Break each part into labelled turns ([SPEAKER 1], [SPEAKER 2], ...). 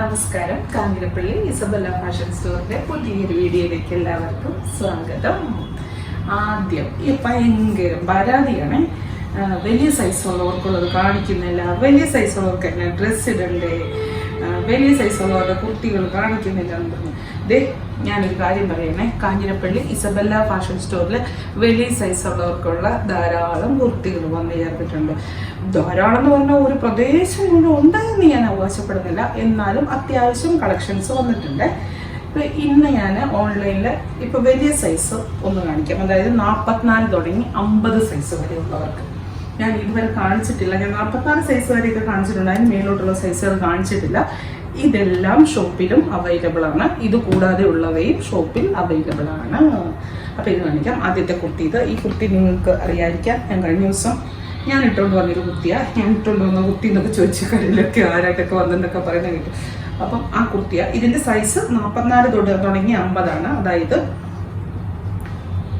[SPEAKER 1] നമസ്കാരം. Kanjirappally Isabella fashion സ്റ്റോറിന്റെ പുതിയൊരു വീഡിയോയിലേക്ക് എല്ലാവർക്കും സ്വാഗതം. ആദ്യം ഈ ഭയങ്കര പരാതിയാണ്. വലിയ സൈസ് ഉള്ളവർക്കുള്ളത് കാണിക്കുന്നില്ല. വലിയ സൈസ് ഉള്ളവർക്ക് തന്നെ ഡ്രസ്സ് ഇടണ്ടേ? വലിയ സൈസുള്ളവരുടെ കുർത്തികൾ കാണിക്കുന്നില്ല എന്ന് പറഞ്ഞു. ദേ ഞാനൊരു കാര്യം പറയണേ. കാഞ്ഞിരപ്പള്ളി ഇസബല്ല ഫാഷൻ സ്റ്റോറിൽ വലിയ സൈസുള്ളവർക്കുള്ള ധാരാളം കുർത്തികൾ വന്നു ചേർത്തിട്ടുണ്ട്. ധാരാളം എന്ന് പറഞ്ഞാൽ ഒരു പ്രദേശം കൊണ്ട് ഉണ്ടെന്ന് ഞാൻ അവകാശപ്പെടുന്നില്ല. എന്നാലും അത്യാവശ്യം കളക്ഷൻസ് വന്നിട്ടുണ്ട്. ഇപ്പം ഇന്ന് ഞാൻ ഓൺലൈനിൽ ഇപ്പോൾ വലിയ സൈസ് ഒന്ന് കാണിക്കാം. അതായത് നാൽപ്പത്തിനാല് തുടങ്ങി അമ്പത് സൈസ് വരെ ഉള്ളവർക്ക്. ഞാൻ ഇതുവരെ കാണിച്ചിട്ടില്ല. ഞാൻ നാൽപ്പത്താറ് സൈസ് വരെയൊക്കെ കാണിച്ചിട്ടുണ്ട്. അതിന് മേലോട്ടുള്ള സൈസുകൾ കാണിച്ചിട്ടില്ല. ഇതെല്ലാം ഷോപ്പിലും അവൈലബിൾ ആണ്. ഇത് കൂടാതെ ഉള്ളവയും ഷോപ്പിൽ അവൈലബിൾ ആണ്. അപ്പൊ ഇത് കാണിക്കാം. ആദ്യത്തെ കുർത്തി ഇത്. ഈ കുർത്തി നിങ്ങൾക്ക് അറിയാതിരിക്കാം. ഞാൻ കഴിഞ്ഞ ദിവസം ഞാൻ ഇട്ടുകൊണ്ട് വന്നൊരു കുർത്തിയാണ് ഞാൻ ഇട്ടുകൊണ്ട് വന്ന കുർത്തി എന്നൊക്കെ ചോദിച്ച കടയിലൊക്കെ ആരായിട്ടൊക്കെ വന്നെന്നൊക്കെ പറയുന്നത് കേട്ടു. അപ്പം ആ കുർത്തിയ. ഇതിന്റെ സൈസ് നാൽപ്പത്തിനാല് തൊട്ട് തുടങ്ങി അമ്പതാണ്. അതായത്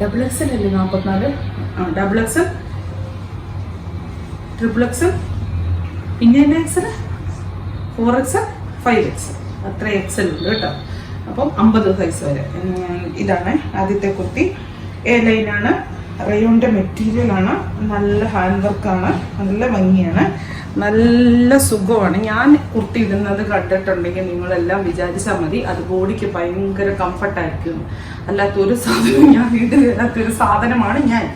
[SPEAKER 1] ഡബിൾ എക്സൽ അല്ലേ നാൽപ്പത്തിനാല് ആ ഡബിൾ എക്സൽ ട്രിപ്പിൾ എക്സ് പിന്നെ എന്റെ XL four X five X അത്ര എക്സൽ ഉണ്ട് കേട്ടോ. അപ്പം അമ്പത് സൈസ് വരെ. ഇതാണ് ആദ്യത്തെ കുർത്തി എ ലൈനാണ് റയോണിന്റെ മെറ്റീരിയലാണ് നല്ല ഹാൻഡ് വർക്കാണ് നല്ല ഭംഗിയാണ്. നല്ല സുഖമാണ്. ഞാൻ കുർത്തി ഇടുന്നത് കണ്ടിട്ടുണ്ടെങ്കിൽ നിങ്ങളെല്ലാം വിചാരിച്ചാൽ മതി. അത് ബോഡിക്ക് ഭയങ്കര കംഫർട്ടായിരിക്കും അല്ലാത്തൊരു സാധനം ഞാൻ വീട്ടിൽ ഇല്ലാത്തൊരു സാധനമാണ് ഞാൻ.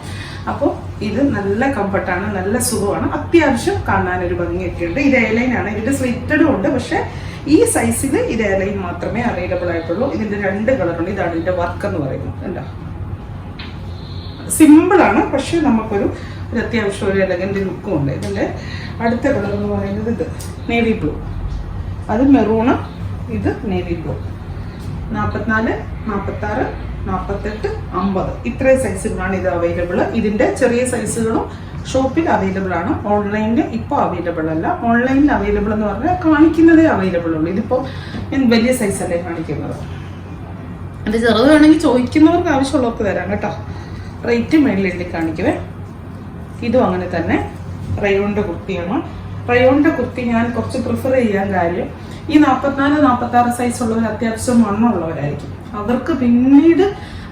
[SPEAKER 1] അപ്പോൾ ഇത് നല്ല കംഫർട്ടാണ് നല്ല സുഖമാണ്. അത്യാവശ്യം കാണാൻ ഒരു ഭംഗിയൊക്കെ ഉണ്ട് ഇത് എയർലൈൻ ആണ്. ഇതിന്റെ സ്ലിറ്റഡും ഉണ്ട്. പക്ഷെ ഈ സൈസിൽ ഇത് എയർലൈൻ മാത്രമേ അവൈലബിൾ ആയിട്ടുള്ളൂ. ഇതിന്റെ രണ്ട് കളറുണ്ട് ഇതാണ് ഇതിന്റെ വർക്ക് എന്ന് പറയുന്നത്. എന്താ സിമ്പിൾ ആണ്. പക്ഷെ നമുക്കൊരു ഒരു അത്യാവശ്യം ഒരു എലഗന്റ് ലുക്കും ഉണ്ട്. ഇതിന്റെ അടുത്ത കളർ എന്ന് പറയുന്നത് ഇത് നേവി ബ്ലൂ അത് മെറൂണ് ഇത് നേവി ബ്ലൂ നാൽപ്പത്തിനാല് നാൽപ്പത്താറ് നാൽപ്പത്തെട്ട് അമ്പത്. ഇത്രയും സൈസുകളാണ് ഇത് അവൈലബിൾ ഇതിന്റെ ചെറിയ സൈസുകളും ഷോപ്പിൽ അവൈലബിൾ ആണ്. ഓൺലൈനിൽ ഇപ്പോൾ അവൈലബിൾ അല്ല. ഓൺലൈനിൽ അവൈലബിൾ എന്ന് പറഞ്ഞാൽ കാണിക്കുന്നതേ അവൈലബിൾ ഉള്ളൂ. ഇതിപ്പോൾ വലിയ സൈസല്ലേ കാണിക്കുന്നത്? അത് ചെറുത് വേണമെങ്കിൽ ചോദിക്കുന്നവർക്ക് ആവശ്യമുള്ളവർക്ക് തരാം കേട്ടോ. റേറ്റ് മേളിലെഴുതി കാണിക്കുവേ. ഇതും അങ്ങനെ തന്നെ. റയോണിന്റെ കുർത്തിയാണ്. റയോണിന്റെ കുർത്തി ഞാൻ കുറച്ച് പ്രിഫർ ചെയ്യാൻ കാര്യം ഈ നാൽപ്പത്തിനാല് നാൽപ്പത്താറ് സൈസ് ഉള്ളവർ അത്യാവശ്യം വണ്ണമുള്ളവരായിരിക്കും. അവർക്ക് പിന്നീട്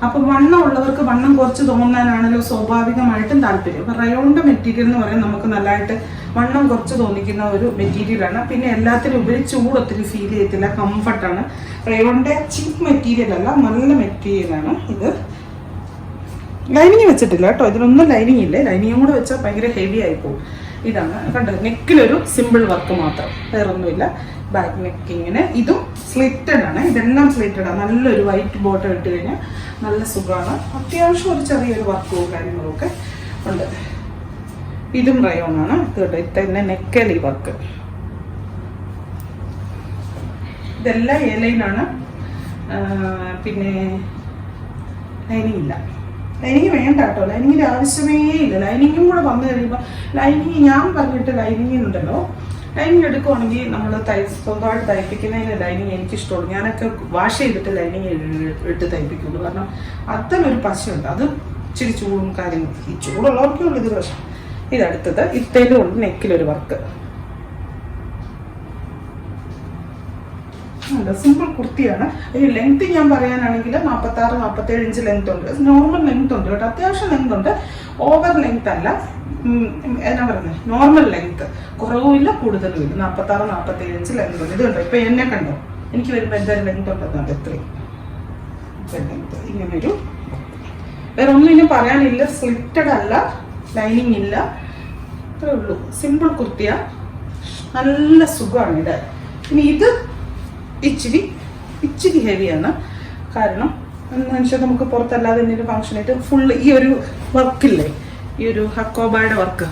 [SPEAKER 1] അപ്പൊ വണ്ണം ഉള്ളവർക്ക് വണ്ണം കുറച്ച് തോന്നാനാണല്ലോ സ്വാഭാവികമായിട്ടും താല്പര്യം. അപ്പൊ റയോണിന്റെ മെറ്റീരിയൽ എന്ന് പറയുന്നത് നമുക്ക് നല്ലതായിട്ട് വണ്ണം കുറച്ച് തോന്നിക്കുന്ന ഒരു മെറ്റീരിയലാണ് പിന്നെ എല്ലാത്തിനും ഉപരി ചൂട് ഒത്തിരി ഫീൽ ചെയ്യത്തില്ല കംഫർട്ടാണ് റയോണിന്റെ ചീപ്പ് മെറ്റീരിയൽ അല്ല നല്ല മെറ്റീരിയലാണ് ഇത്. ലൈനിങ് വെച്ചിട്ടില്ല കേട്ടോ ഇതിനൊന്നും ലൈനിങ് ഇല്ലേ. ലൈനിങ്ങും കൂടെ വെച്ചാൽ ഭയങ്കര ഹെവി ആയി പോകും. ഇതാണ് കണ്ടോ നെക്കിലൊരു സിമ്പിൾ വർക്ക് മാത്രം. വേറൊന്നുമില്ല. ബാക്ക് നെക്കിങ്ങിന് ഇതും സ്ലിറ്റഡ് ആണ്. ഇതെല്ലാം സ്ലിറ്റഡ് ആണ് നല്ലൊരു വൈറ്റ് ബോട്ടം ഇട്ട് കഴിഞ്ഞാൽ നല്ല സുഖമാണ്. അത്യാവശ്യം ഒരു ചെറിയൊരു വർക്കും കാര്യങ്ങളൊക്കെ ഉണ്ട്. ഇതും ഇത് കേട്ടോ ഇത്തന്നെ നെക്കലി വർക്ക് ഇതെല്ലാം ഏലൈനാണ് പിന്നെ ലൈനിങ് ഇല്ല. ലൈനിങ് വേണ്ട കേട്ടോ. ലൈനിങ്ങിന്റെ ആവശ്യമേ ഇല്ല. ലൈനിങ്ങും കൂടെ വന്നു കഴിയുമ്പോൾ ലൈനിങ് ഞാൻ പറഞ്ഞിട്ട് ലൈനിങ്ങിനുണ്ടല്ലോ ലൈനിങ് എടുക്കുവാണെങ്കിൽ നമ്മൾ തൈ സ്വന്തമായിട്ട് തയ്പ്പിക്കുന്നതിന് ലൈനിങ് എനിക്കിഷ്ടമുള്ളൂ ഞാനൊക്കെ വാഷ് ചെയ്തിട്ട് ലൈനിങ് ഇട്ട് തയ്പ്പിക്കുള്ളൂ. കാരണം ഒരു പശയുണ്ട്. അത് ഇച്ചിരി ചൂടും കാര്യങ്ങളും. ഈ ചൂടുള്ളവർക്കേ ഉള്ളൂ ഇത് പ്രശ്നം. ഇതടുത്തത് ഇത്തേലും ഉണ്ട് നെക്കിലൊരു വർക്ക് സിമ്പിൾ കുർത്തിയാണ്. ഈ ലെങ്ത് ഞാൻ പറയാനാണെങ്കിൽ നാൽപ്പത്തി ആറ് നാൽപ്പത്തി ഏഴ് ഇഞ്ച് ലെങ്ത് ഉണ്ട് നോർമൽ ലെങ്ത് ഉണ്ട് കേട്ടോ. അത്യാവശ്യം ലെങ്ത് ഉണ്ട്. ഓവർ ലെങ്ത് അല്ല. എന്നാ പറയുന്നത് നോർമൽ ലെങ്ത് കുറവുമില്ല കൂടുതലും ഇല്ല നാൽപ്പത്തി ആറ് നാൽപ്പത്തി ഏഴ് ഇഞ്ച് ലെങ്ത് ഉണ്ട്. ഇതുണ്ട്? ഇപ്പം എന്നെ കണ്ടോ? എനിക്ക് വരുമ്പോൾ എന്തായാലും ലെങ്ത് ഉണ്ടെന്നാണ് ഇത്രയും ലെങ്ത് ഇങ്ങനൊരു വേറെ ഒന്നും ഇനി പറയാനില്ല. സ്ലിറ്റഡ് അല്ല. ലൈനിങ് ഇല്ല. അത്രേ ഉള്ളൂ. സിമ്പിൾ കുർത്തിയ. നല്ല സുഖമാണ് ഇത്. ഇനി ഇത് ഇച്ചിരി ഇച്ചിരി ഹെവിയാണ് കാരണം വെച്ചാൽ നമുക്ക് പുറത്തല്ലാതെ എന്തെങ്കിലും ഫംഗ്ഷനായിട്ട് ഫുള്ള് ഈ ഒരു വർക്കില്ലേ ഈ ഒരു ഹക്കോബായുടെ വർക്ക്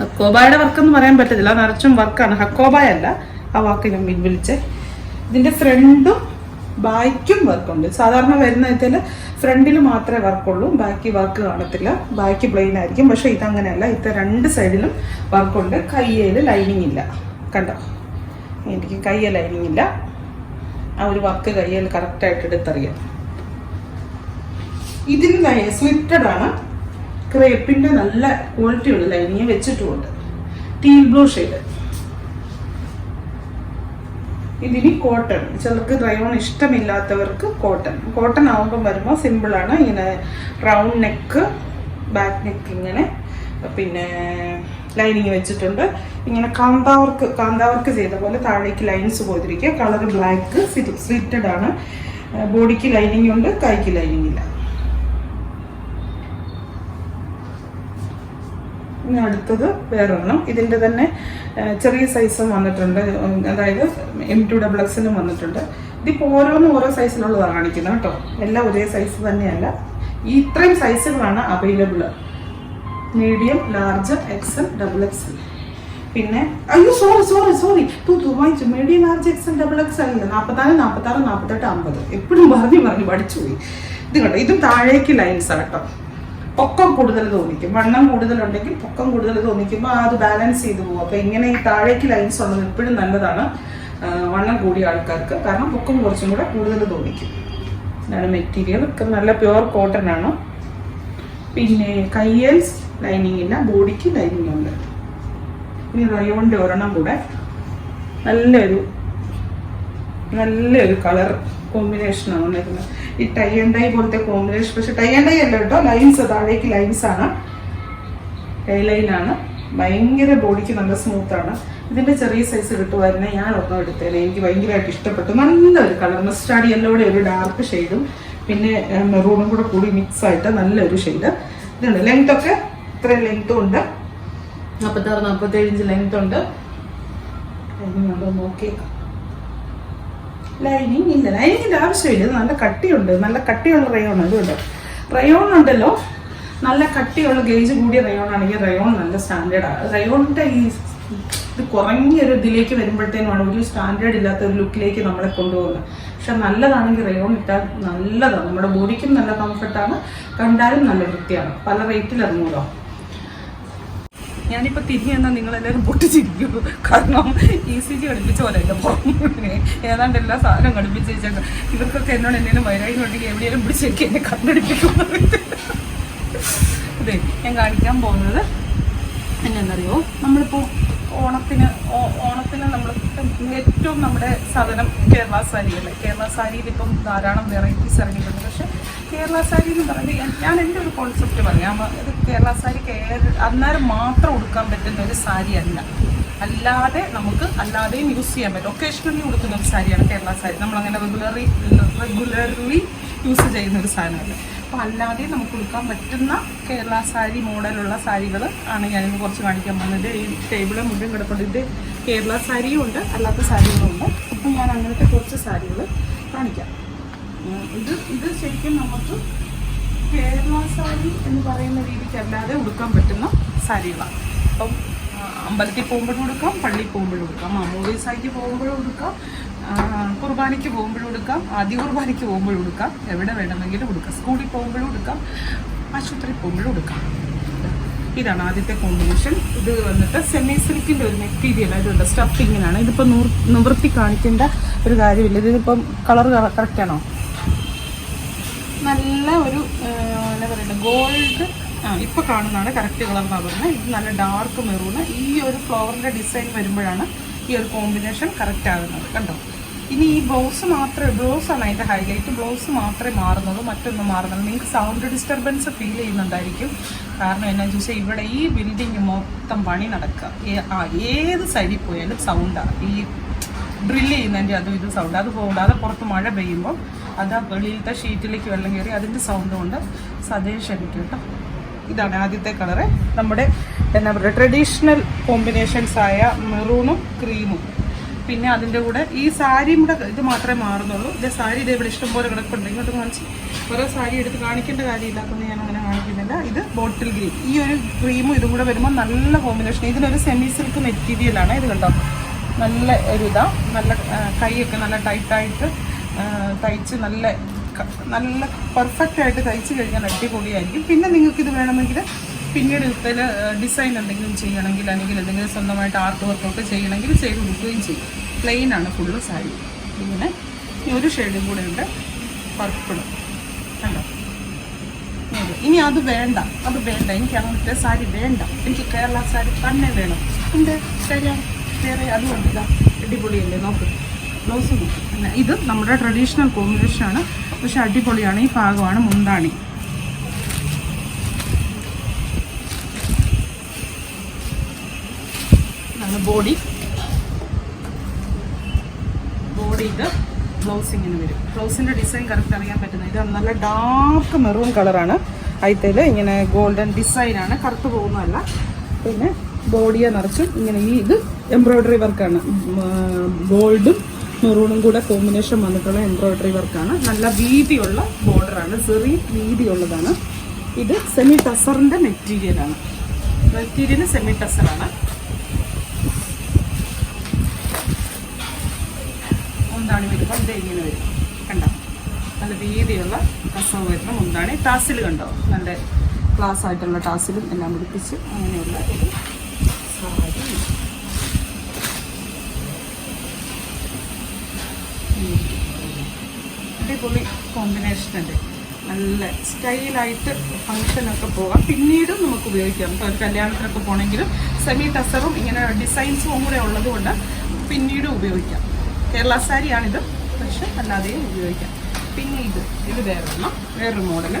[SPEAKER 1] ഹക്കോബായുടെ വർക്ക് എന്ന് പറയാൻ പറ്റത്തില്ല. നിറച്ചും വർക്കാണ്. ഹക്കോബായ അല്ല ആ വാക്ക് ഞാൻ വിളിച്ചേ ഇതിന്റെ ഫ്രണ്ടും ബാക്കും വർക്കുണ്ട്. സാധാരണ വരുന്ന ഇതിൽ ഫ്രണ്ടിൽ മാത്രമേ വർക്കുള്ളൂ. ബാക്കി വർക്ക് കാണത്തില്ല. ബാക്കി പ്ലെയിൻ ആയിരിക്കും. പക്ഷെ ഇതങ്ങനെയല്ല. ഇത് രണ്ട് സൈഡിലും വർക്കുണ്ട്. കയ്യേൽ ലൈനിങ് ഇല്ല. കണ്ടോ? എനിക്ക് കയ്യ ലൈനിങ് ഇല്ല. ആ ഒരു വർക്ക് കയ്യിൽ കറക്റ്റായിട്ട് എടുത്തറിയാം. ഇതിൽ സ്ലിറ്റഡ് ആണ്. ക്രേപ്പിന്റെ നല്ല ക്വാളിറ്റി ഉള്ള ലൈനിങ് വെച്ചിട്ടുമുണ്ട് ടീൽ ബ്ലൂ ഷെയ്ഡ് ഇതിന് കോട്ടൺ ചിലർക്ക് റയോൺ ഇഷ്ടമില്ലാത്തവർക്ക് കോട്ടൺ കോട്ടൺ ആകുമ്പോൾ വരുമ്പോൾ സിമ്പിളാണ് ഇങ്ങനെ റൗണ്ട് നെക്ക് ബാക്ക് നെക്ക് ഇങ്ങനെ പിന്നെ ലൈനിങ് വെച്ചിട്ടുണ്ട്. ഇങ്ങനെ കാന്താവർക്ക് കാന്താവർക്ക് ചെയ്ത പോലെ താഴേക്ക് ലൈൻസ് പോയിരിക്കുക കളർ ബ്ലാക്ക് സ്ലിറ്റഡ് ആണ്. ബോഡിക്ക് ലൈനിങ് ഉണ്ട് കൈക്ക് ലൈനിങ് ഇല്ല. ഇനി അടുത്തത് വേറൊരെണ്ണം. ഇതിന്റെ തന്നെ ചെറിയ സൈസും വന്നിട്ടുണ്ട്. അതായത് എം ടു ഡബിൾ എക്സിലും വന്നിട്ടുണ്ട്. ഇതിപ്പോൾ ഓരോന്നും ഓരോ സൈസിലുള്ളതാണ് കാണിക്കുന്നത് കേട്ടോ. എല്ലാം ഒരേ സൈസ് തന്നെയല്ല. ഈ ഇത്രയും സൈസുകളാണ് available medium large XL double XL പിന്നെ അയ്യോ സോറി സോറി സോറി ടു തൂ വാങ്ങിച്ചു. Medium large XL double XL അല്ല നാൽപ്പത്താറ് നാൽപ്പത്താറ് നാൽപ്പത്തെട്ട് അമ്പത്. എപ്പോഴും പറഞ്ഞു പറഞ്ഞു പഠിച്ചുപോയി. ഇത് കേട്ടോ ഇതും താഴേക്ക് ലൈൻസ് കേട്ടോ. പൊക്കം കൂടുതൽ തോന്നിക്കും. വണ്ണം കൂടുതലുണ്ടെങ്കിൽ പൊക്കം കൂടുതൽ തോന്നിക്കുമ്പോൾ അത് ബാലൻസ് ചെയ്ത് പോകും അപ്പോൾ ഇങ്ങനെ ഈ താഴേക്ക് ലൈൻസ് ഉള്ളത് എപ്പോഴും നല്ലതാണ്. വണ്ണം കൂടിയ ആൾക്കാർക്ക്. കാരണം പൊക്കം കുറച്ചും കൂടെ കൂടുതൽ തോന്നിക്കും. ഇതാണ് മെറ്റീരിയൽ ഒക്കെ നല്ല പ്യുവർ കോട്ടൺ ആണ്? പിന്നെ കയ്യേൽസ് ലൈനിങ് ഇല്ല ബോഡിക്ക് ലൈനിങ് ഉണ്ട്. ഇനി റയോണിന്റെ ഒരെണ്ണം കൂടെ. നല്ലൊരു നല്ലൊരു കളർ കോമ്പിനേഷനാണ് വന്നിരിക്കുന്നത്. ഈ ടൈ ആൻഡ് ഡൈ പോലത്തെ കോമ്പിനേഷൻ പക്ഷെ ടൈ ആൻഡ് ഡൈ അല്ല കേട്ടോ ലൈൻസ് താഴേക്ക് ലൈൻസ് ആണ്. ടൈ ലൈൻ ആണ്. ഭയങ്കര ബോഡിക്ക് നല്ല സ്മൂത്ത് ആണ്. ഇതിന്റെ ചെറിയ സൈസ് കിട്ടുമായിരുന്നെ ഞാൻ ഒന്നും എടുത്തേനെ. എനിക്ക് ഭയങ്കരമായിട്ട് ഇഷ്ടപ്പെട്ടു. നല്ലൊരു കളർ മസ്റ്റാർഡ് യെല്ലോയുടെ ഒരു ഡാർക്ക് ഷെയ്ഡും പിന്നെ മെറൂണും കൂടെ കൂടി മിക്സ് ആയിട്ട് നല്ലൊരു ഷെയ്ഡ് ഇതുണ്ട്. ലെങ്ത് ഒക്കെ ഇത്ര ലെങ്ത്തും ഉണ്ട്. നാൽപ്പത്താറ് നാൽപ്പത്തേഴ് ഇഞ്ച് ലെങ്ത് ഉണ്ടോ. നോക്കിയേക്കാം. ലൈനിങ് ഇല്ല. ലൈനിങ്ങിന്റെ ആവശ്യമില്ല. ഇത് നല്ല കട്ടിയുണ്ട്. നല്ല കട്ടിയുള്ള റയോൺ ഉണ്ട് റയോൺ ഉണ്ടല്ലോ. നല്ല കട്ടിയുള്ള ഗേജ് കൂടിയ റയോൺ ആണെങ്കിൽ റയോൺ നല്ല സ്റ്റാൻഡേർഡാണ് റയോണിന്റെ ഈ ഇത് കുറഞ്ഞൊരു ഇതിലേക്ക് വരുമ്പോഴത്തേനുമാണ് ഒരു സ്റ്റാൻഡേർഡ് ഇല്ലാത്ത ഒരു ലുക്കിലേക്ക് നമ്മളെ കൊണ്ടുപോകുന്നത്. പക്ഷെ നല്ലതാണെങ്കിൽ റയോൺ ഇട്ടാൽ നല്ലതാണ്. നമ്മുടെ ബോഡിക്കും നല്ല കംഫർട്ടാണ് കണ്ടാലും നല്ല വൃത്തിയാണ്. പല റേറ്റിൽ ഇറങ്ങുമല്ലോ ഞാനിപ്പോ തിരികെ എന്നാൽ നിങ്ങളെല്ലാവരും പൊട്ടിച്ചിരിക്കും കാരണം ഇ സി ജി ഘടിപ്പിച്ച പോലെ അല്ല പുറമെ ഏതാണ്ട് എല്ലാ സാധനവും ഘടിപ്പിച്ച് വെച്ചേക്കാം ഇവർക്കൊക്കെ എന്നോട് എന്തെങ്കിലും വൈരാഗ്യം ഉണ്ടെങ്കിൽ എവിടെയെങ്കിലും പിടിച്ചേക്ക് എന്നെ കണ്ടുപിടിപ്പിക്കും അതെ ഞാൻ കാണിക്കാൻ പോകുന്നത് എന്നെന്നറിയോ? നമ്മളിപ്പോൾ ഓണത്തിന് ഓണത്തിന് നമ്മൾ ഏറ്റവും നമ്മുടെ സാധനം കേരള സാരിയല്ലേ? കേരള സാരിയിൽ ഇപ്പം ധാരാളം വെറൈറ്റീസ് ഇറങ്ങിയിട്ടുണ്ട്. പക്ഷെ കേരള സാരി എന്ന് പറയുന്നത് ഞാൻ- എന്റെ ഒരു കോൺസെപ്റ്റ് പറയാം. ഇത് കേരള സാരി കേര അന്നേരം മാത്രം ഉടുക്കാൻ പറ്റുന്ന ഒരു സാരി അല്ല. അല്ലാതെ നമുക്ക് അല്ലാതെയും യൂസ് ചെയ്യാൻ പറ്റും. ഒക്കേഷണലി ഉടുക്കുന്ന ഒരു സാരിയാണ് കേരള സാരി. നമ്മളങ്ങനെ റെഗുലറി റെഗുലർലി യൂസ് ചെയ്യുന്ന ഒരു സാധനമല്ല. അപ്പോൾ അല്ലാതെ നമുക്ക് ഉടുക്കാൻ പറ്റുന്ന കേരള സാരി മോഡലുള്ള സാരികൾ ആണ് ഞാനിന്ന് കുറച്ച് കാണിക്കാൻ പോകുന്നത്. ഈ ടേബിൾ മുഴുവൻ കിടപ്പുണ്ട്. ഇത് കേരള സാരിയും ഉണ്ട് അല്ലാത്ത സാരികളും ഉണ്ട്. അപ്പം ഞാൻ അങ്ങനത്തെ കുറച്ച് സാരികൾ കാണിക്കാം. ഇത് ഇത് ശരിക്കും നമുക്ക് കേരള സാരി എന്ന് പറയുന്ന രീതിക്ക് അല്ലാതെ ഉടുക്കാൻ പറ്റുന്ന സാരികളാണ് അപ്പം അമ്പലത്തിൽ പോകുമ്പോഴും ഉടുക്കാം പള്ളിയിൽ പോകുമ്പോഴും ഉടുക്കാം മാമോദീസായിക്ക് പോകുമ്പോഴും ഉടുക്കാം കുർബാനയ്ക്ക് പോകുമ്പോഴും ഉടുക്കാം ആദ്യ കുർബാനയ്ക്ക് പോകുമ്പോഴും ഉടുക്കാം എവിടെ വേണമെങ്കിലും ഉടുക്കാം സ്കൂളിൽ പോകുമ്പോഴും ഉടുക്കാം ആശുപത്രിയിൽ പോകുമ്പോഴും ഉടുക്കാം. ഇതാണ് ആദ്യത്തെ കോമ്പിനേഷൻ ഇത് വന്നിട്ട് സെമി സിൽക്കിന്റെ ഒരു മെറ്റീരിയൽ ഇതുണ്ട് സ്റ്റഫിങ്ങിനാണ് ഇതിപ്പോൾ നൂർ നിവൃത്തി കാണിക്കേണ്ട ഒരു കാര്യമില്ല. ഇതിപ്പം കളർ കറക്റ്റ് ആണോ? നല്ല ഒരു എന്താ പറയുക ഗോൾഡ് ആ ഇപ്പോൾ കാണുന്നതാണ് കറക്റ്റ് കളർ എന്നാണ് പറയുന്നത്. ഇത് നല്ല ഡാർക്ക് മെറൂണ് ഈ ഒരു ഫ്ലവറിന്റെ ഡിസൈൻ വരുമ്പോഴാണ് ഈ ഒരു കോമ്പിനേഷൻ കറക്റ്റ് ആകുന്നത്. കണ്ടോ? ഇനി ഈ ബ്ലൗസ് മാത്രമേ ബ്ലൗസാണ് അതിന്റെ ഹൈലൈറ്റ് ബ്ലൗസ് മാത്രമേ മാറുന്നുള്ളൂ മറ്റൊന്നും മാറുന്നുള്ളൂ നിങ്ങൾക്ക് സൗണ്ട് ഡിസ്റ്റർബൻസ് ഫീൽ ചെയ്യുന്നുണ്ടായിരിക്കും. കാരണം എന്നാന്ന് ചോദിച്ചാൽ ഇവിടെ ഈ ബിൽഡിങ് മൊത്തം പണി നടക്കുക. ആ ഏത് സൈഡിൽ പോയാലും സൗണ്ടാണ് ഈ ഡ്രില്ല് ചെയ്യുന്നതിന്റെ അതും ഇതും സൗണ്ട് അത് കൂടാതെ പുറത്ത് മഴ പെയ്യുമ്പോൾ അത് ആ വെളിയിലത്തെ ഷീറ്റിലേക്ക് വെള്ളം കയറി അതിന്റെ സൗണ്ട് കൊണ്ട് ക്ഷമിക്കും കേട്ടോ ഇതാണ് ആദ്യത്തെ കളറ് നമ്മുടെ എന്നാ പറയുക ട്രഡീഷണൽ കോമ്പിനേഷൻസ് ആയ മെറൂണും ക്രീമും പിന്നെ അതിന്റെ കൂടെ ഈ സാരിയും കൂടെ ഇത് മാത്രമേ മാറുന്നുള്ളൂ. ഇത് സാരി ഇതേ ഇവിടെ ഇഷ്ടംപോലെ കിടക്കുന്നുണ്ട് ഇങ്ങോട്ട് കാണിച്ച് ഓരോ സാരി എടുത്ത് കാണിക്കേണ്ട കാര്യമില്ലാത്തതുകൊണ്ട് ഞാൻ അങ്ങനെ കാണിക്കുന്നില്ല. ഇത് ബോട്ടിൽ ഗ്രീൻ ഈ ഒരു ക്രീമും ഇതും കൂടെ വരുമ്പോൾ നല്ല കോമ്പിനേഷൻ ഇതിനൊരു സെമി സിൽക്ക് മെറ്റീരിയലാണ് ഇത് കണ്ടോ? നല്ല ഒരു ഇതാണ് നല്ല കൈയൊക്കെ നല്ല ടൈറ്റായിട്ട് തയ്ച്ച് നല്ല നല്ല പെർഫെക്റ്റ് ആയിട്ട് തയ്ച്ച് കഴിഞ്ഞാൽ അടിപൊളിയായിരിക്കും. പിന്നെ നിങ്ങൾക്കിത് വേണമെങ്കിൽ പിന്നീട് ഇതിൽ ഡിസൈൻ എന്തെങ്കിലും ചെയ്യണമെങ്കിൽ അല്ലെങ്കിൽ എന്തെങ്കിലും സ്വന്തമായിട്ട് ആർട്ട് വർക്കൊക്കെ ചെയ്യണമെങ്കിൽ ചെയ്ത് കൊടുക്കുകയും ചെയ്യും. പ്ലെയിൻ ആണ് ഫുള്ള് സാരി. ഇങ്ങനെ ഒരു ഷെയ്ഡും കൂടെ ഉണ്ട്. പർപ്പിളും. ഇനി അത് വേണ്ട. അത് വേണ്ട. എനിക്ക് അങ്ങനത്തെ സാരി വേണ്ട. എനിക്ക് കേരള സാരി തന്നെ വേണം. എന്ത് തരാം വേറെ അതുകൊണ്ട് ഇതാ. അടിപൊളിയല്ലേ നോക്ക്. ബ്ലൗസ് ഇത് നമ്മുടെ ട്രഡീഷണൽ കോമ്പിനേഷനാണ് പക്ഷെ അടിപൊളിയാണ് ഈ ഭാഗമാണ് മുന്താണി. ബോഡി ബോഡി ഇത് ബ്ലൗസ് ഇങ്ങനെ വരും. ബ്ലൗസിന്റെ ഡിസൈൻ കറക്റ്റ് അറിയാൻ പറ്റുന്നത്. ഇത് നല്ല ഡാർക്ക് മെറൂൺ കളറാണ് അതിൽ ഇങ്ങനെ ഗോൾഡൻ ഡിസൈനാണ് കറുത്ത് പോകുന്നതല്ല. പിന്നെ ബോഡിയെ നിറച്ചും ഇങ്ങനെ ഈ ഇത് എംബ്രോയ്ഡറി വർക്കാണ് ഗോൾഡും മെറൂണും കൂടെ കോമ്പിനേഷൻ വന്നിട്ടുള്ള എംബ്രോയ്ഡറി വർക്കാണ് നല്ല വീതിയുള്ള ബോർഡറാണ് ചെറിയ വീതിയുള്ളതാണ്. ഇത് സെമി ടസറിന്റെ മെറ്റീരിയലാണ് മെറ്റീരിയൽ സെമി ടസറാണ് മുന്താണി വരുമ്പോൾ ഇത് ഇങ്ങനെ വരും. കണ്ടോ? നല്ല വീതിയുള്ള കസവ് വരുന്ന മുന്താണി. ടാസിൽ കണ്ടോ? നല്ല ക്ലാസ് ആയിട്ടുള്ള ടാസിലും എല്ലാം പിടിപ്പിച്ച് അങ്ങനെയുള്ള ഒരു അടിപൊളി കോമ്പിനേഷൻ ഉണ്ട് നല്ല സ്റ്റൈലായിട്ട് ഫങ്ഷനൊക്കെ പോകാം. പിന്നീടും നമുക്ക് ഉപയോഗിക്കാം. ഒരു കല്യാണത്തിനൊക്കെ പോകണമെങ്കിലും സെമി ടസറും ഇങ്ങനെ ഡിസൈൻസും കൂടെ ഉള്ളത് കൊണ്ട് പിന്നീടും ഉപയോഗിക്കാം. കേരള സാരിയാണിത്. പക്ഷെ അല്ലാതെയും ഉപയോഗിക്കാം. പിന്നെ ഇത് ഇത് വേറെ വേറൊരു മോഡൽ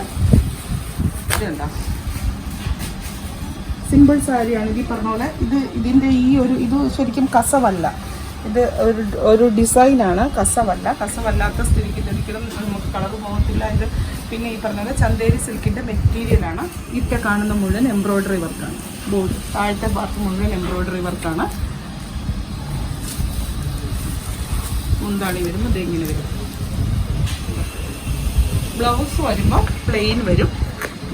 [SPEAKER 1] ഇതെന്താ? സിമ്പിൾ സാരിയാണ്. ഈ പറഞ്ഞ പോലെ ഇത് ഇതിന്റെ ഈ ഒരു ഇത് ശരിക്കും കസവല്ല. ഇത് ഒരു ഒരു ഡിസൈനാണ് കസവല്ല. കസവല്ലാത്ത സ്ഥിതിക്ക് ഒരിക്കലും നമുക്ക് കളർ പോകത്തില്ല ഇത്. പിന്നെ ഈ പറഞ്ഞത് ചന്തേരി സിൽക്കിന്റെ മെറ്റീരിയലാണ് ഇതൊക്കെ കാണുന്ന മുഴുവൻ എംബ്രോയ്ഡറി വർക്കാണ് ബോർഡ് താഴത്തെ ഭാഗത്ത് മുഴുവൻ എംബ്രോയ്ഡറി വർക്കാണ് മുന്താണി വരുമ്പോൾ ഇതെങ്ങനെ വരും. ബ്ലൗസ് വരുമ്പോൾ പ്ലെയിൻ വരും.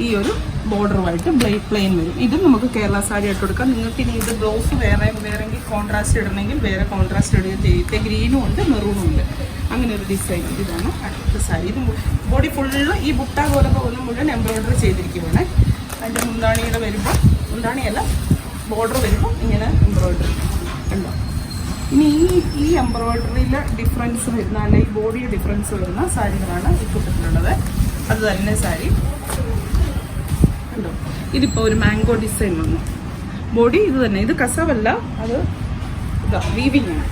[SPEAKER 1] ഈ ഒരു ബോർഡറുമായിട്ട് പ്ലെയിൻ വരും. ഇതും നമുക്ക് കേരള സാരി ആയിട്ട് കൊടുക്കാം നിങ്ങൾക്ക് ഇനി ഇത് ബ്ലൗസ് വേറെ വേറെങ്കിൽ കോൺട്രാസ്റ്റ് ഇടണമെങ്കിൽ വേറെ കോൺട്രാസ്റ്റ് ഇടുകയും ചെയ്യും. ഗ്രീനും ഉണ്ട് മെറൂണും ഉണ്ട്. അങ്ങനെ ഒരു ഡിസൈൻ ഇതാണ് അടുത്ത സാരി. ഇത് ബോഡി ഫുള്ള് ഈ ബുട്ട പോലെ പോകുന്ന മുഴുവൻ എംബ്രോയ്ഡറി ചെയ്തിരിക്കുകയാണ് അതിന്റെ മുന്താണിയുടെ വരുമ്പോൾ മുന്താണിയല്ല ബോർഡർ വരുമ്പോൾ ഇങ്ങനെ എംബ്രോയ്ഡറി ഉണ്ടോ ഇനി ഈ ഈ എംബ്രോയിഡറിയിലെ ഡിഫറൻസ് വരുന്ന അല്ലെങ്കിൽ ബോഡിയുടെ ഡിഫറൻസ് വരുന്ന സാരികളാണ് ഈ കൂട്ടത്തിലുള്ളത്. അത് തന്നെ സാരി. കണ്ടോ? ഇതിപ്പോൾ ഒരു മാംഗോ ഡിസൈൻ വന്നു. ബോഡി ഇത് തന്നെ. ഇത് കസവല്ല അത് ഇതാ വീവിങ് ആണ്.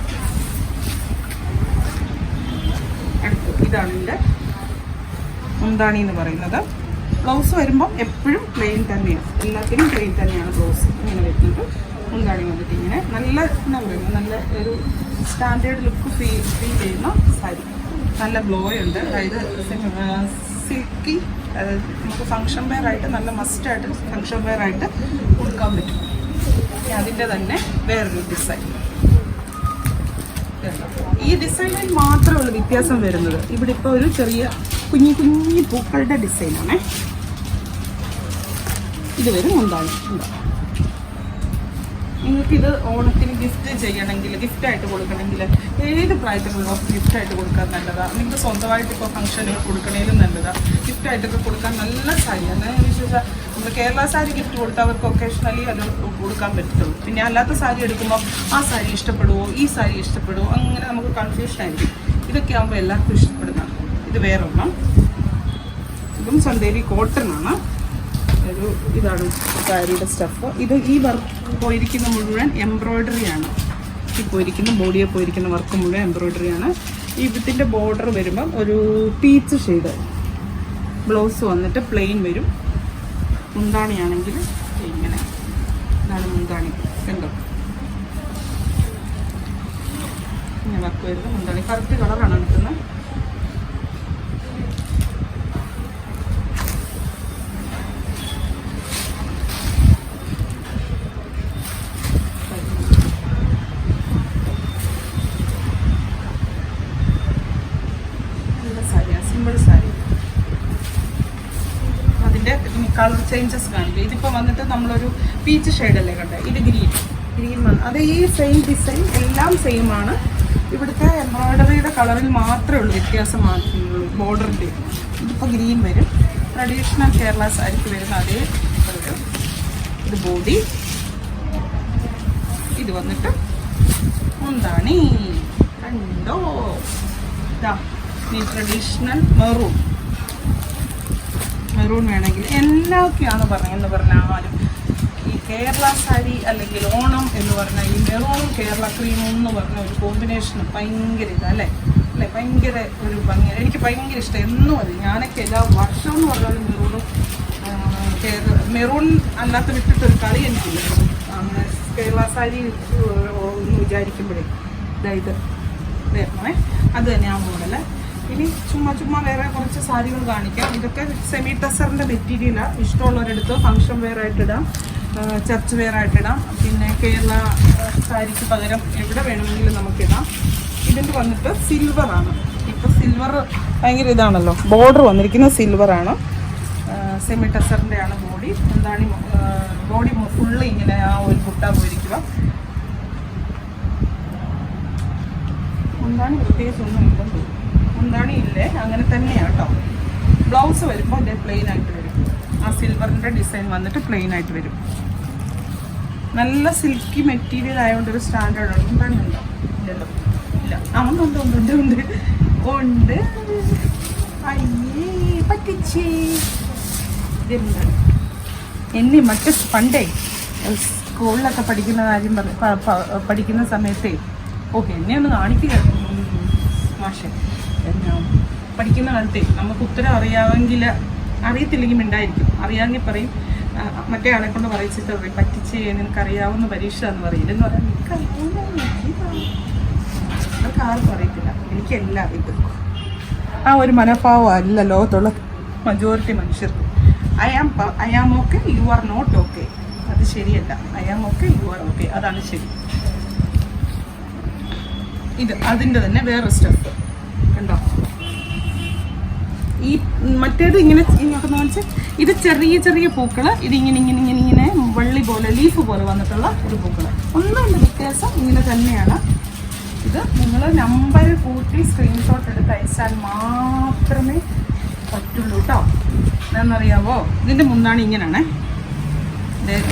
[SPEAKER 1] ഇതാണ് ഇതിന്റെ മുന്താണി എന്ന് പറയുന്നത്. ബ്ലൗസ് വരുമ്പോൾ എപ്പോഴും പ്ലെയിൻ തന്നെയാണ് എല്ലാത്തിനും പ്ലെയിൻ തന്നെയാണ് ബ്ലൗസ് ഇങ്ങനെ വരുന്നത്. മുന്താണി വന്നിട്ട് ഇങ്ങനെ നല്ല എന്താ പറയുക നല്ല ഒരു സ്റ്റാൻഡേർഡ് ലുക്ക് ഫീൽ ഫീൽ ചെയ്യുന്ന സാരി. നല്ല ബ്ലോ ഉണ്ട്. അതായത് സിൽക്കി നമുക്ക് ഫങ്ഷൻ വെയർ ആയിട്ട് നല്ല മസ്റ്റായിട്ട് ഫങ്ഷൻ വെയർ ആയിട്ട് കൊടുക്കാൻ പറ്റും. അതിന്റെ തന്നെ വേറൊരു ഡിസൈൻ ഈ ഡിസൈനിൽ മാത്രമേ ഉള്ളൂ വ്യത്യാസം വരുന്നത് ഇവിടെ ഇപ്പോൾ ഒരു ചെറിയ കുഞ്ഞു കുഞ്ഞു പൂക്കളുടെ ഡിസൈനാണേ ഇത് വരും മുന്താണി. നിങ്ങൾക്കിത് ഓണത്തിന് ഗിഫ്റ്റ് ചെയ്യണമെങ്കിൽ ഗിഫ്റ്റായിട്ട് കൊടുക്കണമെങ്കിൽ ഏത് പ്രായത്തിലുള്ളവർക്ക് ഗിഫ്റ്റായിട്ട് കൊടുക്കാൻ നല്ലതാണ് നിങ്ങൾക്ക് സ്വന്തമായിട്ട് ഇപ്പോൾ ഫംഗ്ഷന് കൊടുക്കണേലും നല്ലതാണ് ഗിഫ്റ്റായിട്ടൊക്കെ കൊടുക്കാൻ നല്ല സാരിയാണ് വിശ്വസിച്ചാൽ നമ്മൾ കേരള സാരി ഗിഫ്റ്റ് കൊടുത്താൽ അവർക്ക് ഒക്കേഷണലി അത് കൊടുക്കാൻ പറ്റത്തുള്ളൂ. പിന്നെ അല്ലാത്ത സാരി എടുക്കുമ്പോൾ ആ സാരി ഇഷ്ടപ്പെടുമോ ഈ സാരി ഇഷ്ടപ്പെടുമോ അങ്ങനെ നമുക്ക് കൺഫ്യൂഷൻ ആയിരിക്കും. ഇതൊക്കെ ആകുമ്പോൾ എല്ലാവർക്കും ഇഷ്ടപ്പെടുന്ന ഇത് വേറൊരെണ്ണം. ഇതും ചന്തേരി കോട്ടൺ ആണ്. ഒരു ഇതാണ് സാരിയുടെ സ്റ്റഫ് ഇത് ഈ വർക്ക് പോയിരിക്കുന്ന മുഴുവൻ എംബ്രോയ്ഡറി ആണ്. ഈ പോയിരിക്കുന്ന ബോഡിയെ പോയിരിക്കുന്ന വർക്ക് മുഴുവൻ എംബ്രോയ്ഡറി ആണ്. ഈ ഇതിന്റെ ബോർഡർ വരുമ്പം ഒരു പീച്ച് ഷെയ്ഡ് ബ്ലൗസ് വന്നിട്ട് പ്ലെയിൻ വരും. മുന്താണിയാണെങ്കിൽ ഇങ്ങനെ. ഇതാണ് മുന്താണി. കണ്ടോ? ഇങ്ങനെ വർക്ക് വരുന്നത് മുന്താണി കറക്റ്റ് കളറാണ് എടുക്കുന്നത് നല്ല സാരിയാണ് സിമ്പിൾ സാരി അതിന്റെ കളർ ചേഞ്ചസ് കാണിക്കും ഇതിപ്പോൾ വന്നിട്ട് നമ്മളൊരു പീച്ച് ഷെയ്ഡല്ലേ കണ്ടത് ഇത് ഗ്രീൻ ഗ്രീൻ വന്ന് അത് ഈ സെയിം ഡിസൈൻ എല്ലാം സെയിം ആണ്. ഇവിടുത്തെ എംബ്രോയിഡറിയുടെ കളറിൽ മാത്രമേ ഉള്ളൂ വ്യത്യാസം മാത്രമുള്ളൂ ബോർഡറിന്റെ ഇതിപ്പോൾ ഗ്രീൻ വരും. ട്രഡീഷണൽ കേരള സാരിക്ക് വരുന്ന അതേ ഇത് ബോഡി ഇത് വന്നിട്ട് മുന്താണി. കണ്ടോ? ഇതാ ഈ ട്രഡീഷണൽ മെറൂൺ മെറൂൺ വേണമെങ്കിൽ എന്നൊക്കെയാണ് പറഞ്ഞതെന്ന് പറഞ്ഞാലും ഈ കേരള സാരി അല്ലെങ്കിൽ ഓണം എന്ന് പറഞ്ഞാൽ ഈ മെറൂണും കേരള ക്രീമും എന്ന് പറഞ്ഞ ഒരു കോമ്പിനേഷൻ ഭയങ്കര ഇതല്ലേ അല്ലേ? ഭയങ്കര ഒരു ഭംഗി. എനിക്ക് ഭയങ്കര ഇഷ്ടം. എന്നും അത്. ഞാനൊക്കെ എല്ലാ വർഷം എന്ന് പറഞ്ഞാലും മെറൂണും മെറൂൺ അല്ലാത്ത വിട്ടിട്ടൊരു കളി എനിക്കില്ല. അങ്ങനെ കേരള സാരി എന്ന് വിചാരിക്കുമ്പോഴേ. ഇതായത് അത് തന്നെയാണ് മോഡൽ. ഇനി ചുമ്മാ ചുമ്മാ വേറെ കുറച്ച് സാരികൾ കാണിക്കാം. ഇതൊക്കെ സെമി ടസറിന്റെ മെറ്റീരിയലാണ് ഇഷ്ടമുള്ളവരെടുത്ത് ഫംഗ്ഷൻ വെയർ ആയിട്ടിടാം ചർച്ച് വെയർ ആയിട്ടിടാം പിന്നെ കേരള സാരിക്ക് പകരം എവിടെ വേണമെങ്കിലും നമുക്കിടാം ഇതിന്റെ വന്നിട്ട് സിൽവറാണ് ഇപ്പോൾ സിൽവർ ഭയങ്കര ഇതാണല്ലോ. ബോർഡർ വന്നിരിക്കുന്നത് സിൽവറാണ് സെമി ടസറിന്റെ ആണ് ബോഡി എന്താണ് ബോഡി ഫുള്ള് ഇങ്ങനെ ആ ഒരു പുട്ട പോയിരിക്കുക. എന്താണ് പ്രത്യേകിച്ച് ഒന്നും ഇല്ലെന്ന് തോന്നുന്നു. ഇല്ലേ അങ്ങനെ തന്നെയാണ് കേട്ടോ ബ്ലൗസ് വരുമ്പോൾ അതേ പ്ലെയിൻ ആയിട്ട് വരും. ആ സിൽവറിന്റെ ഡിസൈൻ വന്നിട്ട് പ്ലെയിൻ ആയിട്ട് വരും. നല്ല സിൽക്കി മെറ്റീരിയൽ ആയതുകൊണ്ട് ഒരു സ്റ്റാൻഡേർഡ് ഉണ്ട് മുന്താണി ഉണ്ടോ? ഇല്ലല്ലോ. ഇല്ല. ആ ഉണ്ട് ഉണ്ട് ഉണ്ട് ഉണ്ട് എന്നെ മറ്റ് പണ്ടേ സ്കൂളിലൊക്കെ പഠിക്കുന്ന കാര്യം പഠിക്കുന്ന സമയത്തേ. ഓ എന്നെ ഒന്ന് കാണിക്കുക മാഷെ എന്നാ? പഠിക്കുന്ന കാലത്തെ നമുക്ക് ഉത്തരം അറിയാമെങ്കിൽ അറിയത്തില്ലെങ്കിൽ ഉണ്ടായിരിക്കും അറിയാമെങ്കിൽ പറയും മറ്റേ ആളെ കൊണ്ട് പറയിച്ചിട്ട് പറയും പറ്റിച്ച് നിനക്ക് അറിയാവുന്ന പരീക്ഷ എന്ന് പറയില്ല എന്ന് പറയാൻ അതൊക്കെ ആർക്കും അറിയത്തില്ല എനിക്കെല്ലാം അറിയത്തില്ല. ആ ഒരു മനോഭാവം അല്ല ലോകത്തുള്ള മജോറിറ്റി മനുഷ്യർക്ക്. I am I am okay you are not okay അത് ശരിയല്ല. I am okay you are okay അതാണ് ശരി. ഇത് അതിന്റെ തന്നെ വേറെ സ്റ്റെപ്പ്. കണ്ടോ? ഈ മറ്റേത് ഇങ്ങനെ നോക്കുന്ന വെച്ചാൽ ഇത് ചെറിയ ചെറിയ പൂക്കൾ ഇത് ഇങ്ങനെ ഇങ്ങനെ ഇങ്ങനെ വള്ളി പോലെ ലീഫ് പോലെ വന്നിട്ടുള്ള ഒരു പൂക്കൾ ഒന്നും വ്യത്യാസം ഇങ്ങനെ തന്നെയാണ്. ഇത് നിങ്ങൾ നമ്പർ കൂട്ടി സ്ക്രീൻഷോട്ട് എടുത്ത് അയച്ചാൽ മാത്രമേ പറ്റുള്ളൂ കേട്ടോ എന്നറിയാവോ ഇതിന്റെ മുന്താണി ഇങ്ങനെയാണേ.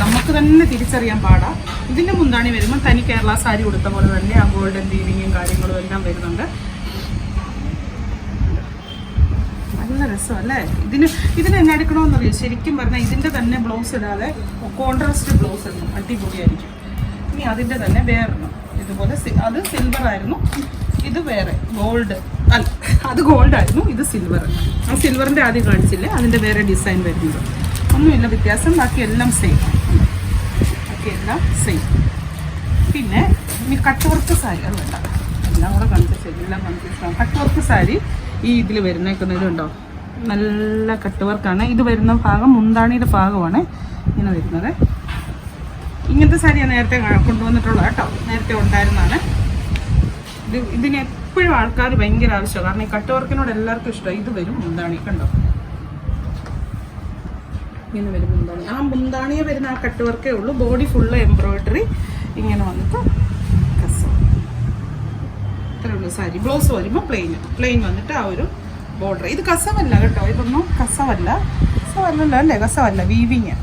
[SPEAKER 1] നമുക്ക് തന്നെ തിരിച്ചറിയാൻ പാടാ. ഇതിന്റെ മുന്താണി വരുമ്പോൾ തനി കേരള സാരി കൊടുത്ത പോലെ തന്നെ ആ ഗോൾഡൻ ലീവിങ്ങും കാര്യങ്ങളും എല്ലാം വരുന്നുണ്ട്. നല്ല രസമല്ലേ? ഇതിന് ഇതിന് എന്നെ എടുക്കണമെന്നറിയോ? ശരിക്കും പറഞ്ഞാൽ ഇതിന്റെ തന്നെ ബ്ലൗസ് ഇടാതെ കോൺട്രാസ്റ്റ് ബ്ലൗസ് ഇടണം. അടിപൊളിയായിരിക്കും. ഇനി അതിന്റെ തന്നെ വേറെണ്ണം ഇതുപോലെ അത് സിൽവർ ആയിരുന്നു. ഇത് വേറെ ഗോൾഡ് അല്ല അത് ഗോൾഡ് ആയിരുന്നു. ഇത് സിൽവർ ആ സിൽവറിന്റെ ആദ്യം കാണിച്ചില്ലേ? അതിന്റെ വേറെ ഡിസൈൻ വരുന്നത്. ഒന്നുമില്ല വ്യത്യാസം. ബാക്കി എല്ലാം സെയിം ബാക്കി എല്ലാം സെയിം പിന്നെ ഇനി കട്ട് വർക്ക് സാരി അത് വേണ്ട. എല്ലാം കൂടെ കൺഫ്യൂസ് എല്ലാം കൺഫ്യൂസ് കട്ട് വർക്ക് സാരി ഈ ഇതിൽ വരുന്നേക്കുന്നതിലുണ്ടോ നല്ല കട്ട് വർക്കാണ് ഇത് വരുന്ന ഭാഗം മുന്താണിയുടെ ഭാഗമാണ് ഇങ്ങനെ വരുന്നത്. ഇങ്ങനത്തെ സാരി ഞാൻ നേരത്തെ കൊണ്ടുവന്നിട്ടുള്ളത് കേട്ടോ. നേരത്തെ ഉണ്ടായിരുന്നതാണ്. ഇത് ഇതിന് എപ്പോഴും ആൾക്കാർ ഭയങ്കര ആവശ്യമാണ്. കാരണം ഈ കട്ട് വർക്കിനോട് എല്ലാവർക്കും ഇഷ്ടമാണ് ഇത് വരും മുന്താണി കണ്ടോ? ഇങ്ങനെ വരും മുന്താണി. ആ മുന്താണിയെ വരുന്ന ആ കട്ട് വർക്കേ ഉള്ളൂ. ബോഡി ഫുള്ള് എംബ്രോയിഡറി ഇങ്ങനെ വന്നിട്ട് കസം ഇത്രേ ഉള്ളൂ സാരി ബ്ലൗസ് വരുമ്പോൾ പ്ലെയിൻ പ്ലെയിൻ വന്നിട്ട് ആ ഒരു ബോർഡർ ഇത് കസവല്ല കേട്ടോ. ഇതൊന്നും കസവല്ല. കസവല്ലല്ലോ അല്ലേ? കസവല്ല വീവിങ്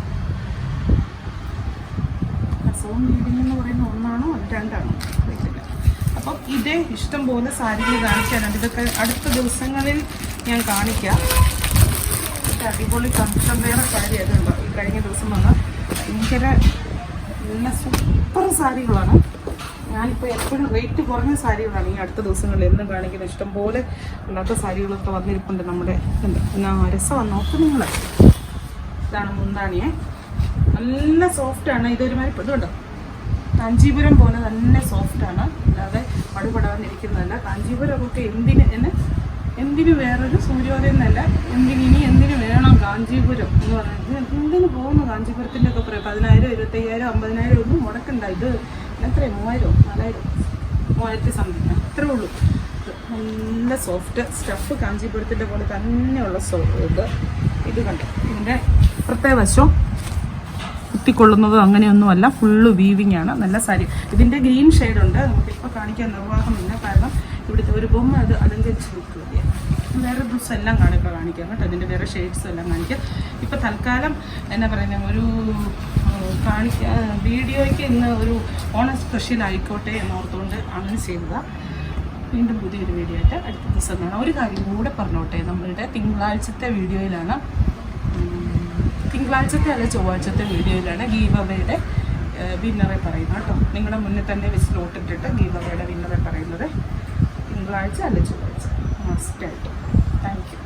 [SPEAKER 1] കസവും വീവിങ് എന്ന് പറയുന്ന ഒന്നാണോ? രണ്ടാണോ? അപ്പം ഇതേ ഇഷ്ടം പോലെ സാരികൾ കാണിക്കാനുണ്ട് ഇതൊക്കെ അടുത്ത ദിവസങ്ങളിൽ ഞാൻ കാണിക്കാം. അടിപൊളി ഫംഗ്ഷൻ വേറെ സാരി അതുണ്ടോ കഴിഞ്ഞ ദിവസം വന്ന ഭയങ്കര നല്ല സൂപ്പർ സാരികളാണ്. ഞാനിപ്പോൾ എപ്പോഴും റേറ്റ് കുറഞ്ഞ സാരികളാണ് ഈ അടുത്ത ദിവസങ്ങളിൽ എന്നും കാണിക്കുന്ന ഇഷ്ടം പോലെ അല്ലാത്ത സാരികളൊക്കെ വന്നിരിപ്പുണ്ട് നമ്മുടെ എന്നാ രസമാണ് നോക്ക് നിങ്ങൾ ഇതാണ് മുന്താണിയെ. നല്ല സോഫ്റ്റാണ് ഇതൊരുമാതിരി ഇതുണ്ടോ? കാഞ്ചീപുരം പോലെ തന്നെ സോഫ്റ്റാണ് അല്ലാതെ പടുപടാന്നിരിക്കുന്നതല്ല കാഞ്ചീപുരമൊക്കെ എന്തിന് എന്ന് എന്തിന് വേറൊരു സൂര്യോദയം എന്നല്ല. എന്തിന് ഇനി എന്തിന് വേണം കാഞ്ചീപുരം എന്ന് പറയുന്നത് എന്തിന് പോകുന്നു കാഞ്ചീപുരത്തിന്റെ ഒക്കെ പറയാം പതിനായിരം ഇരുപത്തയ്യായിരം അമ്പതിനായിരം ഒന്നും മുടക്കണ്ട. ഇത് എത്രയാണ് മൂവായിരം നാലായിരം. മൂവായിരത്തി സംതിങ് അത്രേ ഉള്ളൂ. നല്ല സോഫ്റ്റ് സ്റ്റഫ് കാഞ്ചീപുരത്തിന്റെ പോലെ തന്നെയുള്ള സോ ഇത്. ഇത് കണ്ടോ? ഇതിന്റെ പ്രത്യേക വശം കുത്തിക്കൊള്ളുന്നത് അങ്ങനെയൊന്നുമല്ല. ഫുള്ള് വീവിങ് ആണ്. നല്ല സാരി. ഇതിന്റെ ഗ്രീൻ ഷെയ്ഡുണ്ട് നമുക്കിപ്പോൾ കാണിക്കാൻ നിർവാഹമില്ല. കാരണം ഇവിടുത്തെ ഒരു ബൊമ്മ അത് അലങ്കരിച്ച് നിൽക്കുകയാണ് വേറെ ഡ്രസ്സ് എല്ലാം കാണും ഇപ്പോൾ കാണിക്കാം കേട്ടോ. അതിന്റെ വേറെ ഷെയ്ഡ്സ് എല്ലാം കാണിക്കാം. ഇപ്പോൾ തൽക്കാലം എന്നാ പറയുന്നത് ഒരു കാണിക്കാൻ വീഡിയോയ്ക്ക് ഇന്ന് ഒരു ഓണം സ്പെഷ്യൽ ആയിക്കോട്ടെ എന്നോർത്തുകൊണ്ട് അങ്ങനെ ചെയ്തതാണ് വീണ്ടും പുതിയൊരു വീഡിയോ ആയിട്ട് അടുത്ത ദിവസം കാണാം. ഒരു കാര്യം കൂടെ പറഞ്ഞോട്ടെ. നമ്മളുടെ തിങ്കളാഴ്ചത്തെ വീഡിയോയിലാണ് തിങ്കളാഴ്ചത്തെ അല്ല ചൊവ്വാഴ്ചത്തെ വീഡിയോയിലാണ് ഗീവവയുടെ വിന്നറെ പറയുന്നത് കേട്ടോ. നിങ്ങളുടെ മുന്നിൽ തന്നെ വിസിലോട്ടിട്ടിട്ട് അവയുടെ വിന്നറെ പറയുന്നത് തിങ്കളാഴ്ച അല്ല ചൊവ്വാഴ്ച. Thank you.